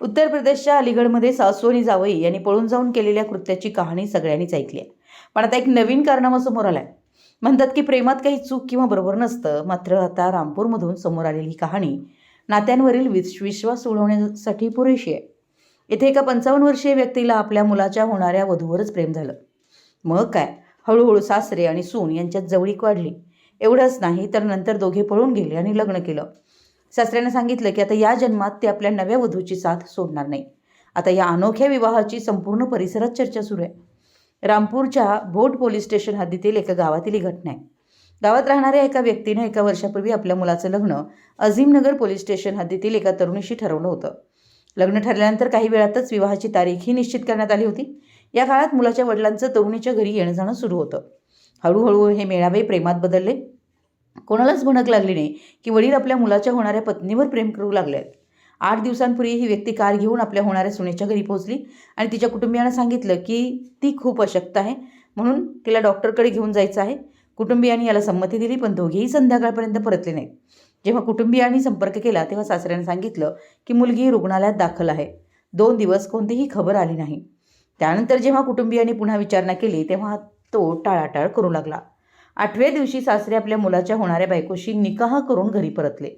उत्तर प्रदेशच्या अलीगडमध्ये सासू आणि जावई यांनी पळून जाऊन केलेल्या कृत्याची कहाणी सगळ्यांनीच ऐकली आहे. पण आता एक नवीन कारनामा समोर आलाय. म्हणतात की प्रेमात काही चूक किंवा बरोबर नसतं मात्र आता रामपूरमधून समोर आलेली ही कहाणी नात्यांवरील विश विश्वास उडवण्यासाठी पुरेशी आहे. इथे एका पंचावन्न वर्षीय व्यक्तीला आपल्या मुलाच्या होणाऱ्या वधूवरच प्रेम झालं. मग काय? हळूहळू सासरे आणि सून यांच्यात जवळीक वाढली. एवढंच नाही तर नंतर दोघे पळून गेले आणि लग्न केलं. सासऱ्यानं सांगितलं की आता या जन्मात ते आपल्या नव्या वधूची साथ सोडणार नाही. आता या अनोख्या विवाहाची संपूर्ण परिसरात चर्चा सुरू आहे. रामपूरच्या भोट पोलीस स्टेशन हद्दीतील एका गावातील ही घटना आहे. गावात राहणाऱ्या एका व्यक्तीनं एका वर्षापूर्वी आपल्या मुलाचं लग्न अझीमनगर पोलीस स्टेशन हद्दीतील एका तरुणीशी ठरवलं होतं. लग्न ठरल्यानंतर काही वेळातच विवाहाची तारीख ही निश्चित करण्यात आली होती. या काळात मुलाच्या वडिलांचं तरुणीच्या घरी येणं जाणं सुरू होतं. हळूहळू हे मेळावे प्रेमात बदलले. कोणालाच भणक लागली नाही की वडील आपल्या मुलाच्या होणाऱ्या पत्नीवर प्रेम करू लागले आहेत. आठ दिवसांपूर्वी ही व्यक्ती कार घेऊन आपल्या होणाऱ्या सुनेच्या घरी पोहोचली आणि तिच्या कुटुंबियांना सांगितलं की ती खूप अशक्त आहे म्हणून तिला डॉक्टरकडे घेऊन जायचं आहे. कुटुंबियांनी याला संमती दिली पण दोघेही संध्याकाळपर्यंत परतले नाहीत. जेव्हा कुटुंबियांनी संपर्क केला तेव्हा सासऱ्याने सांगितलं की मुलगी रुग्णालयात दाखल आहे. दोन दिवस कोणतीही खबर आली नाही. त्यानंतर जेव्हा कुटुंबियांनी पुन्हा विचारणा केली तेव्हा तो टाळाटाळ करू लागला. आठव्या दिवशी सासरे आपल्या मुलाच्या होणाऱ्या बायकोशी निकाह करून घरी परतले.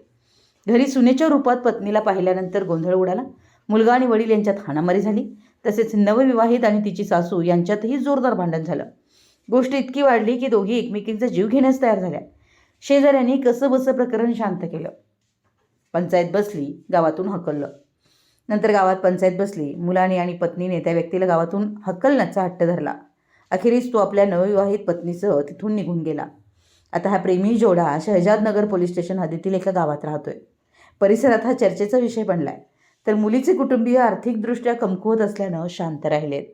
घरी सुनेच्या रूपात पत्नीला पाहिल्यानंतर गोंधळ उडाला. मुलगा आणि वडील यांच्यात हाणामारी झाली. तसेच नवविवाहित आणि तिची सासू यांच्यातही जोरदार भांडण झालं. गोष्ट इतकी वाढली की दोघी एकमेकींचा जीव घेण्यास तयार झाल्या. शेजाऱ्यांनी कसं बसं प्रकरण शांत केलं. पंचायत बसली गावातून हकललं. नंतर गावात पंचायत बसली. मुलाने आणि पत्नीने त्या व्यक्तीला गावातून हकलण्याचा हट्ट धरला. अखेरीस तो आपल्या नवविवाहित पत्नीसह तिथून निघून गेला. आता हा प्रेमी जोडा शहजादनगर पोलीस स्टेशन हद्दीतील एका गावात राहतोय. परिसरात हा चर्चेचा विषय बनलाय. तर मुलीचे कुटुंबीय आर्थिकदृष्ट्या कमकुवत असल्यानं शांत राहिलेत.